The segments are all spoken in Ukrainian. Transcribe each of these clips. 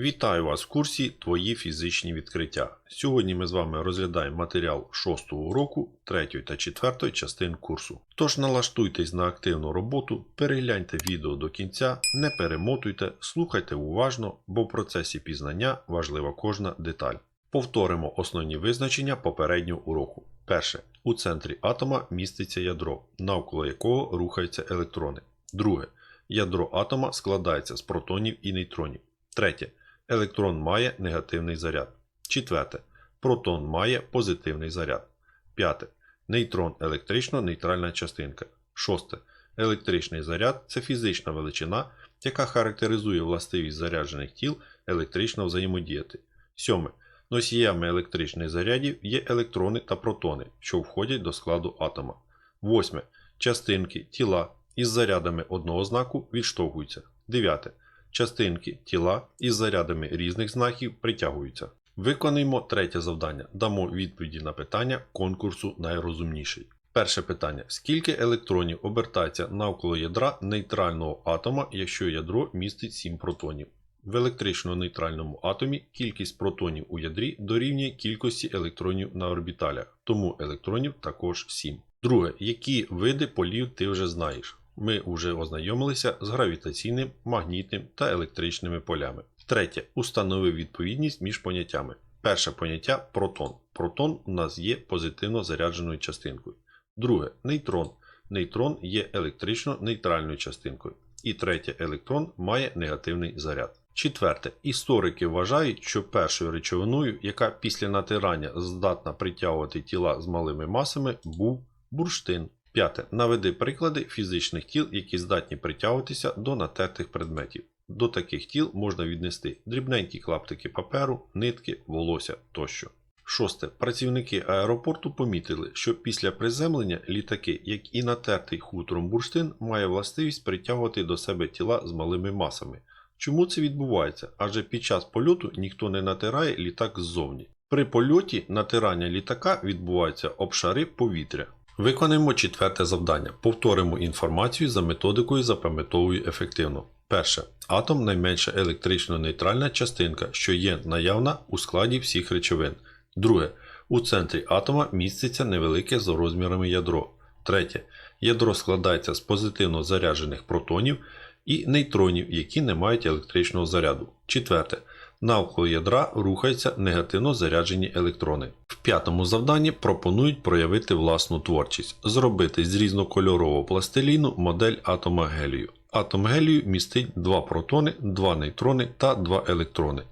Вітаю вас в курсі Твої фізичні відкриття. Сьогодні ми з вами розглядаємо матеріал 6 уроку 3 та 4 частин курсу. Тож налаштуйтесь на активну роботу, перегляньте відео до кінця, не перемотуйте, слухайте уважно, бо в процесі пізнання важлива кожна деталь. Повторимо основні визначення попереднього уроку. Перше. У центрі атома міститься ядро, навколо якого рухаються електрони. Друге. Ядро атома складається з протонів і нейтронів. Третє. Електрон має негативний заряд. Четверте. Протон має позитивний заряд. П'яте. Нейтрон електрично-нейтральна частинка. Шосте. Електричний заряд це фізична величина, яка характеризує властивість заряджених тіл електрично взаємодіяти. Сьоме. Носіями електричних зарядів є електрони та протони, що входять до складу атома. Восьме. Частинки, тіла із зарядами одного знаку відштовхуються. Дев'яте. Частинки, тіла із зарядами різних знаків притягуються. Виконуємо третє завдання. Дамо відповіді на питання конкурсу найрозумніший. Перше питання: скільки електронів обертається навколо ядра нейтрального атома, якщо ядро містить 7 протонів? В електрично-нейтральному атомі кількість протонів у ядрі дорівнює кількості електронів на орбіталях, тому електронів також 7. Друге, які види полів ти вже знаєш? Ми вже ознайомилися з гравітаційним, магнітним та електричними полями. Третє. Установи відповідність між поняттями. Перше поняття протон. Протон у нас є позитивно зарядженою частинкою. Друге нейтрон. Нейтрон є електрично-нейтральною частинкою. І третє електрон має негативний заряд. Четверте. Історики вважають, що першою речовиною, яка після натирання здатна притягувати тіла з малими масами, був бурштин. П'яте. Наведи приклади фізичних тіл, які здатні притягуватися до натертих предметів. До таких тіл можна віднести дрібненькі клаптики паперу, нитки, волосся тощо. Шосте. Працівники аеропорту помітили, що після приземлення літаки, як і натертий хутром бурштин, має властивість притягувати до себе тіла з малими масами. Чому це відбувається? Адже під час польоту ніхто не натирає літак ззовні. При польоті натирання літака відбувається об шари повітря. Виконаємо четверте завдання. Повторимо інформацію за методикою запам'ятовую ефективно. Перше. Атом найменша електрично-нейтральна частинка, що є наявна у складі всіх речовин. Друге. У центрі атома міститься невелике за розмірами ядро. Третє. Ядро складається з позитивно заряджених протонів і нейтронів, які не мають електричного заряду. Четверте. Навколо ядра рухаються негативно заряджені електрони. В п'ятому завданні пропонують проявити власну творчість, зробити з різнокольорового пластиліну модель атома гелію. Атом гелію містить два протони, два нейтрони та два електрони.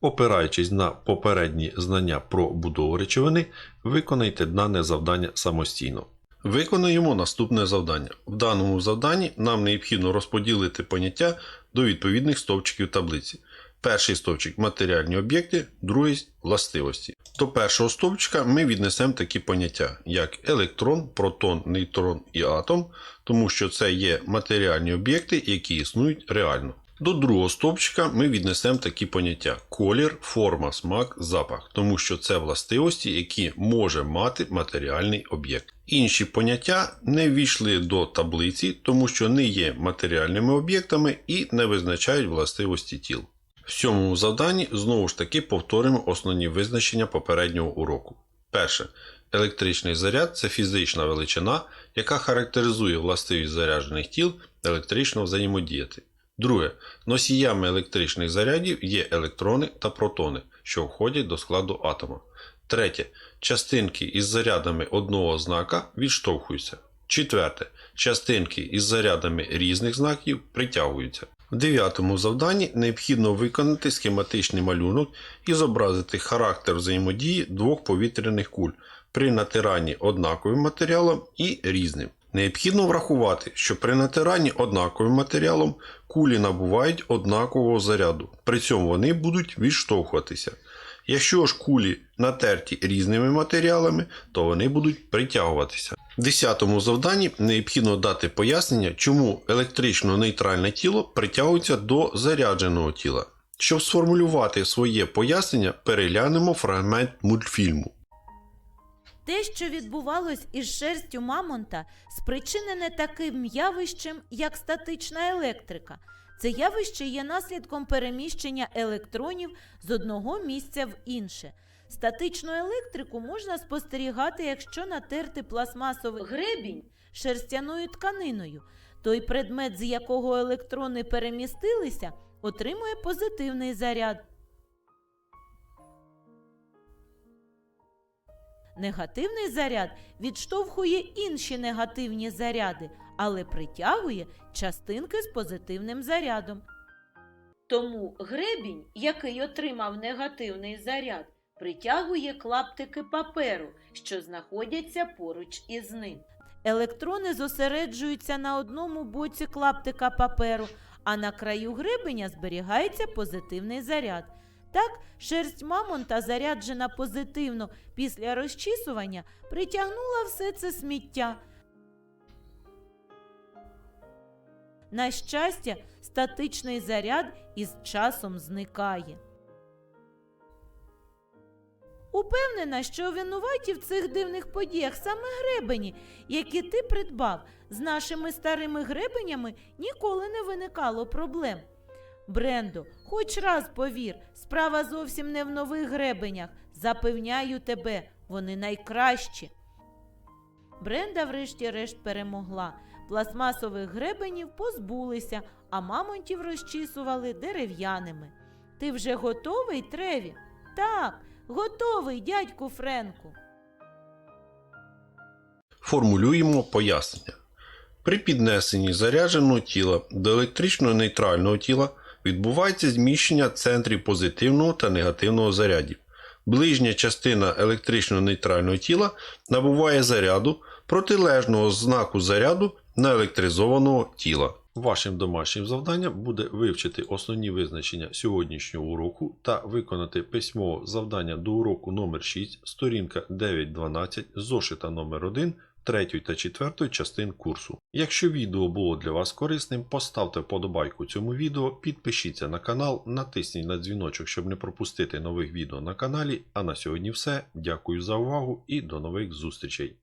Опираючись на попередні знання про будову речовини, виконайте дане завдання самостійно. Виконуємо наступне завдання. В даному завданні нам необхідно розподілити поняття до відповідних стовпчиків таблиці. Перший стовпчик матеріальні об'єкти, другий властивості. До першого стовпчика ми віднесемо такі поняття, як електрон, протон, нейтрон і атом, тому що це є матеріальні об'єкти, які існують реально. До другого стовпчика ми віднесемо такі поняття: колір, форма, смак, запах, тому що це властивості, які може мати матеріальний об'єкт. Інші поняття не ввійшли до таблиці, тому що не є матеріальними об'єктами і не визначають властивості тіл. В сьомому завданні знову ж таки повторимо основні визначення попереднього уроку. Перше. Електричний заряд це фізична величина, яка характеризує властивість заряджених тіл електрично взаємодіяти. Друге. Носіями електричних зарядів є електрони та протони, що входять до складу атома. Третє. Частинки із зарядами одного знака відштовхуються. Четверте. Частинки із зарядами різних знаків притягуються. В дев'ятому завданні необхідно виконати схематичний малюнок і зобразити характер взаємодії двох повітряних куль при натиранні однаковим матеріалом і різним. Необхідно врахувати, що при натиранні однаковим матеріалом кулі набувають однакового заряду, при цьому вони будуть відштовхуватися. Якщо ж кулі натерті різними матеріалами, то вони будуть притягуватися. В 10 завданні необхідно дати пояснення, чому електрично-нейтральне тіло притягується до зарядженого тіла. Щоб сформулювати своє пояснення, переглянемо фрагмент мультфільму. Те, що відбувалось із шерстю мамонта, спричинене таким явищем, як статична електрика. Це явище є наслідком переміщення електронів з одного місця в інше. Статичну електрику можна спостерігати, якщо натерти пластмасовий гребінь шерстяною тканиною. Той предмет, з якого електрони перемістилися, отримує позитивний заряд. Негативний заряд відштовхує інші негативні заряди, але притягує частинки з позитивним зарядом. Тому гребінь, який отримав негативний заряд, притягує клаптики паперу, що знаходяться поруч із ним. Електрони зосереджуються на одному боці клаптика паперу, а на краю гребеня зберігається позитивний заряд. Так, шерсть мамонта, заряджена позитивно після розчісування, притягнула все це сміття. На щастя, статичний заряд із часом зникає. Упевнена, що винуваті в цих дивних подіях саме гребені, які ти придбав. З нашими старими гребенями ніколи не виникало проблем. Брендо, хоч раз повір, справа зовсім не в нових гребенях. Запевняю тебе, вони найкращі. Бренда, врешті-решт, перемогла. Пластмасових гребенів позбулися, а мамонтів розчісували дерев'яними. Ти вже готовий, Треві? Так, готовий, дядьку Френку. Формулюємо пояснення. При піднесенні зарядженого тіла до електрично нейтрального тіла відбувається зміщення центрів позитивного та негативного зарядів. Ближня частина електрично нейтрального тіла набуває заряду протилежного знаку заряду наелектризованого тіла. Вашим домашнім завданням буде вивчити основні визначення сьогоднішнього уроку та виконати письмове завдання до уроку номер 6, сторінка 9.12, зошита номер 1 третьої та четвертої частин курсу. Якщо відео було для вас корисним, поставте вподобайку цьому відео, підпишіться на канал, натисніть на дзвіночок, щоб не пропустити нових відео на каналі. А на сьогодні все. Дякую за увагу і до нових зустрічей!